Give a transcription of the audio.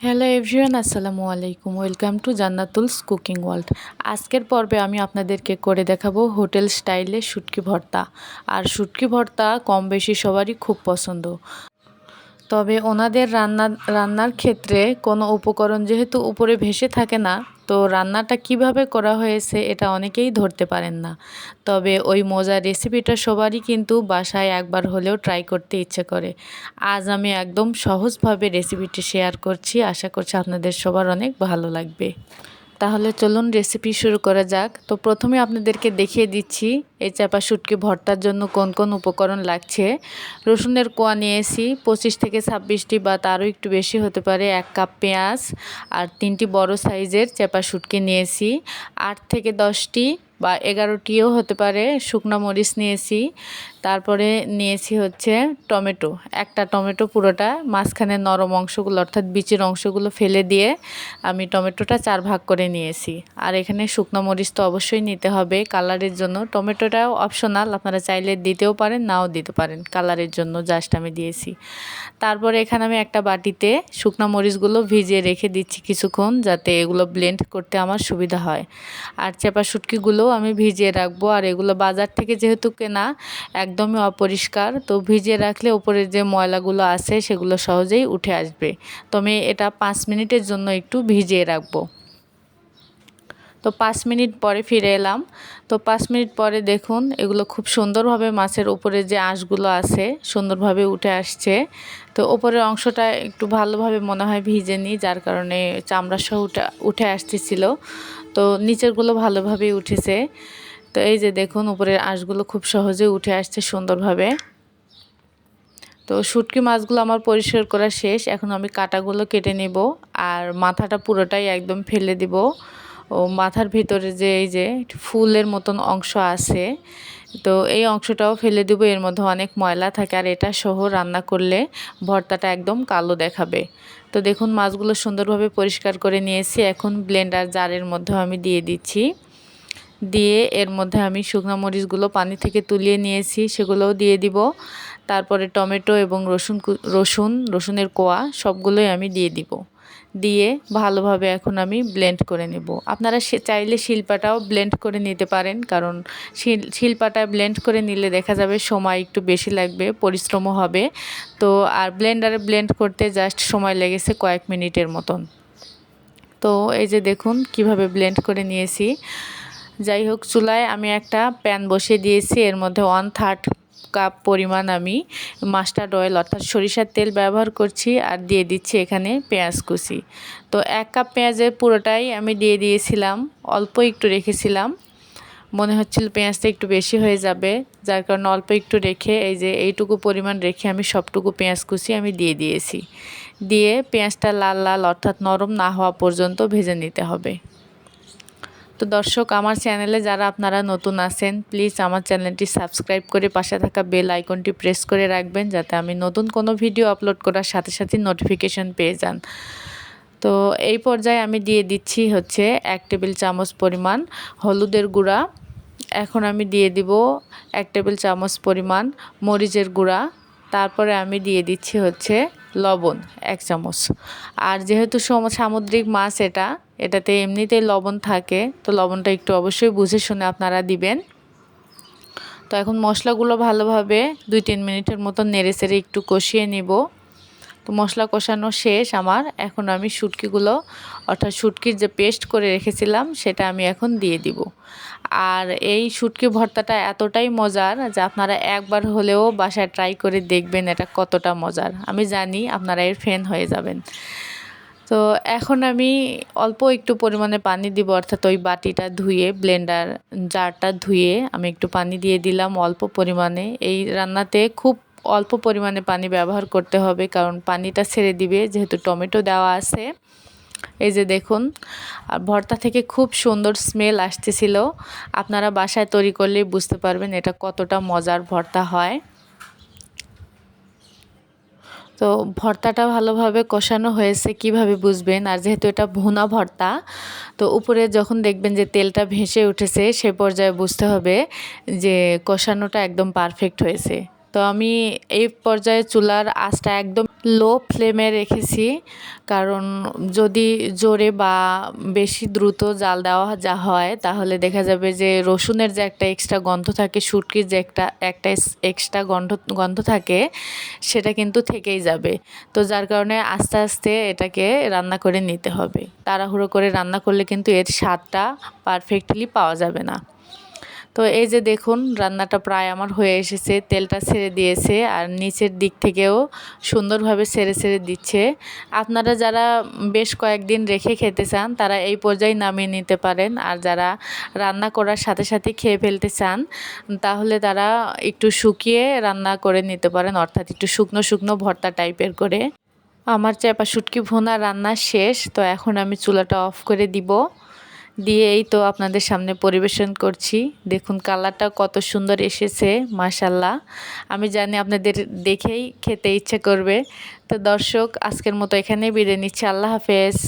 Hello everyone আসসালামু আলাইকুম। Welcome to Jannatul's cooking world আজকের পর্বে আমি আপনাদেরকে করে দেখাবো হোটেল স্টাইলে শুটকি ভর্তা। আর শুটকি ভর্তা কম বেশি সবারই খুব পছন্দ। তবে ওনাদের রান্না, রান্নার ক্ষেত্রে কোনো উপকরণ যেহেতু উপরে ভেসে থাকে না তো রান্নাটা কীভাবে করা হয়েছে এটা অনেকেই ধরতে পারেন না। তবে ওই মজার রেসিপিটা সবারই কিন্তু বাসায় একবার হলেও ট্রাই করতে ইচ্ছে করে। আজ আমি একদম সহজভাবে রেসিপিটি শেয়ার করছি, আশা করছি আপনাদের সবার অনেক ভালো লাগবে। তাহলে চলুন রেসিপি শুরু করা যাক। তো প্রথমে আপনাদেরকে দেখিয়ে দিচ্ছি এই চাপা শুটকি ভর্তার জন্য কোন কোন উপকরণ লাগছে? রসুনের কোয়া নিয়েছি, পঁচিশ থেকে ছাব্বিশটি বা তারও একটু বেশি হতে পারে, এক কাপ পেঁয়াজ আর তিনটি বড় সাইজের চাপা শুটকি নিয়েছি, আট থেকে দশটি বা এগারোটিও হতে পারে, শুকনো মরিচ নিয়েছি, তারপরে নিয়েছি হচ্ছে টমেটো, একটা টমেটো পুরোটা মাঝখানে নরম অংশগুলো অর্থাৎ বিচির অংশগুলো ফেলে দিয়ে আমি টমেটোটা চার ভাগ করে নিয়েছি, আর এখানে শুকনো মরিচ তো অবশ্যই নিতে হবে, কালারের জন্য টমেটোটাও অপশনাল আপনারা চাইলে দিতেও পারেন, নাও দিতে পারেন, কালারের জন্য জাস্ট আমি দিয়েছি। তারপরে এখানে আমি একটা বাটিতে শুকনো মরিচগুলো ভিজিয়ে রেখে দিচ্ছি কিছুক্ষণ, যাতে এগুলো ব্লেন্ড করতে আমার সুবিধা হয়। আর চেপা শুটকিগুলো আমি ভিজিয়ে রাখব, আর এগুলো বাজার থেকে যেহেতু কেনা, একদমই অপরিষ্কার, তো ভিজিয়ে রাখলে উপরে যে ময়লাগুলো আছে, সেগুলো সহজেই উঠে আসবে। তো আমি এটা পাঁচ মিনিটের জন্য একটু ভিজিয়ে রাখব। তো পাঁচ মিনিট পরে ফিরে এলাম। তো পাঁচ মিনিট পরে দেখুন, এগুলো খুব সুন্দরভাবে মাছের উপরে যে আঁশগুলো আছে, সুন্দরভাবে উঠে আসছে। তো ওপরের অংশটা একটু ভালোভাবে মনে হয় ভিজে নিই যার কারণে চামড়া সহ উঠে উঠে আসতেছিল। তো নিচেরগুলো ভালোভাবেই উঠেছে। তো এই যে দেখুন, উপরের আঁশগুলো খুব সহজে উঠে আসছে সুন্দরভাবে। তো শুটকি মাছগুলো আমার পরিষ্কার করা শেষ। এখন আমি কাটাগুলো কেটে নেব, আর মাথাটা পুরোটাই একদম ফেলে দিব। ও মাথার ভিতরে যে এই যে ফুলের মতন অংশ আছে, তো এই অংশটাও ফেলে দেবো, এর মধ্যে অনেক ময়লা থাকে আর এটা সহ রান্না করলে ভর্তাটা একদম কালো দেখাবে। তো দেখুন, মাছগুলো সুন্দরভাবে পরিষ্কার করে নিয়েছি, এখন ব্লেন্ডার জারের মধ্যে আমি দিয়ে দিচ্ছি। দিয়ে এর মধ্যে আমি শুকনো মরিচগুলো পানি থেকে তুলিয়ে নিয়েছি, সেগুলোও দিয়ে দিব। তারপরে টমেটো এবং রসুন রসুন, রসুনের কোয়া, সবগুলোই আমি দিয়ে দিব। দিয়ে ভালোভাবে এখন আমি ব্লেন্ড করে নেব। আপনারা চাইলে শিল্পাটাও ব্লেন্ড করে নিতে পারেন, কারণ শিল শিল্পাটা ব্লেন্ড করে নিলে দেখা যাবে সময় একটু বেশি লাগবে, পরিশ্রমও হবে। তো আর ব্লেন্ডারে ব্লেন্ড করতে জাস্ট সময় লেগেছে কয়েক মিনিটের মতন। তো এই যে দেখুন কীভাবে ব্লেন্ড করে নিয়েছি। যাই হোক, চুলায় আমি একটা প্যান বসিয়ে দিয়েছি, এর মধ্যে ওয়ান থার্ড কাপ পরিমাণ আমি মাস্টার্ড অয়েল অর্থাৎ সরিষার তেল ব্যবহার করছি আর দিয়ে দিচ্ছি এখানে পেঁয়াজ কুচি। তো এক কাপ পেঁয়াজের পুরোটাই আমি দিয়ে দিয়েছিলাম, অল্প একটু রেখেছিলাম। মনে হচ্ছিল পেঁয়াজটা একটু বেশি হয়ে যাবে, যার কারণে অল্প একটু রেখে এই যে এইটুকু পরিমাণ রেখে আমি সবটুকু পেঁয়াজ কুচি আমি দিয়ে দিয়েছি। দিয়ে পেঁয়াজটা লাল লাল অর্থাৎ নরম না হওয়া পর্যন্ত ভেজে নিতে হবে। তো দর্শক, আমার চ্যানেলে যারা আপনারা নতুন আছেন প্লিজ আমার চ্যানেলটি সাবস্ক্রাইব করে পাশে থাকা বেল আইকনটি প্রেস করে রাখবেন যাতে আমি নতুন কোনো ভিডিও আপলোড করার সাথে সাথে নোটিফিকেশন পেয়ে যান। তো এই পর্যায়ে আমি দিয়ে দিচ্ছি হচ্ছে এক টেবিল চামচ পরিমাণ হলুদের গুঁড়া। এখন আমি দিয়ে দিব এক টেবিল চামচ পরিমাণ মরিচের গুঁড়া। তারপরে আমি দিয়ে দিচ্ছি হচ্ছে লবণ এক চামচ। আর যেহেতু সামুদ্রিক মাছ এটা এটাতে এমনিতেই লবণ থাকে, তো লবণটা একটু অবশ্যই বুঝে শুনে আপনারা দিবেন। তো এখন মশলাগুলো ভালোভাবে দুই তিন মিনিটের মতো নেড়ে সেড়ে একটু কষিয়ে নিব। তো মশলা কষানো শেষ আমার। এখন আমি শুটকিগুলো, অর্থাৎ শুটকির যে পেস্ট করে রেখেছিলাম, সেটা আমি এখন দিয়ে দিব। আর এই শুটকি ভর্তাটা এতটাই মজার যে আপনারা একবার হলেও বাসায় ট্রাই করে দেখবেন এটা কতটা মজার। আমি জানি আপনারা এর ফ্যান হয়ে যাবেন। তো এখন আমি অল্প একটু পরিমাণে পানি দিব, অর্থাৎ ওই বাটিটা ধুয়ে ব্লেন্ডার জারটা ধুয়ে আমি একটু পানি দিয়ে দিলাম অল্প পরিমাণে। এই রান্নাতে খুব অল্প পরিমাণে পানি ব্যবহার করতে হবে, কারণ পানিটা ছেড়ে দিবে, যেহেতু টমেটো দেওয়া আছে। এই যে দেখুন, আর ভর্তা থেকে খুব সুন্দর স্মেল আসতেছিল। আপনারা বাসায় তৈরি করলেই বুঝতে পারবেন এটা কতটা মজার ভর্তা হয়। তো ভর্তাটা ভালোভাবে কষানো হয়েছে, কীভাবে বুঝবেন? আর যেহেতু এটা ভুনা ভর্তা, তো উপরে যখন দেখবেন যে তেলটা ভেসে উঠেছে, সে পর্যায়ে বুঝতে হবে যে কষানোটা একদম পারফেক্ট হয়েছে। তো আমি এই পর্যায়ে চুলার আঁচটা একদম লো ফ্লেমে রেখেছি। কারণ যদি জোরে বা বেশি দ্রুত জাল দেওয়া যা হয়, তাহলে দেখা যাবে যে রসুনের যে একটা এক্সট্রা গন্ধ থাকে, শুটকির যে একটা একটা এক্সট্রা গন্ধ গন্ধ থাকে, সেটা কিন্তু থেকেই যাবে। তো যার কারণে আস্তে আস্তে এটাকে রান্না করে নিতে হবে। তাড়াহুড়ো করে রান্না করলে কিন্তু এর স্বাদটা পারফেক্টলি পাওয়া যাবে না। তো এই যে দেখুন, রান্নাটা প্রায় আমার হয়ে এসেছে, তেলটা ছেড়ে দিয়েছে আর নিচের দিক থেকেও সুন্দরভাবে ছেড়ে ছেড়ে দিচ্ছে। আপনারা যারা বেশ কয়েকদিন রেখে খেতে চান, তারা এই পর্যায়ে নামিয়ে নিতে পারেন। আর যারা রান্না করার সাথে সাথে খেয়ে ফেলতে চান, তাহলে তারা একটু শুকিয়ে রান্না করে নিতে পারেন, অর্থাৎ একটু শুকনো শুকনো ভর্তা টাইপের করে। আমার চেপা শুটকি ভোনা রান্না শেষ, তো এখন আমি চুলাটা অফ করে দিব। দিয়ে এই তো আপনাদের সামনে পরিবেশন করছি। দেখুন কালারটা কত সুন্দর এসেছে মাশাল্লাহ আমি জানি আপনাদের দেখেই খেতে ইচ্ছে করবে। তো দর্শক, আজকের মতো এখানেই বিদায় নিচ্ছি। আল্লাহ হাফেজ।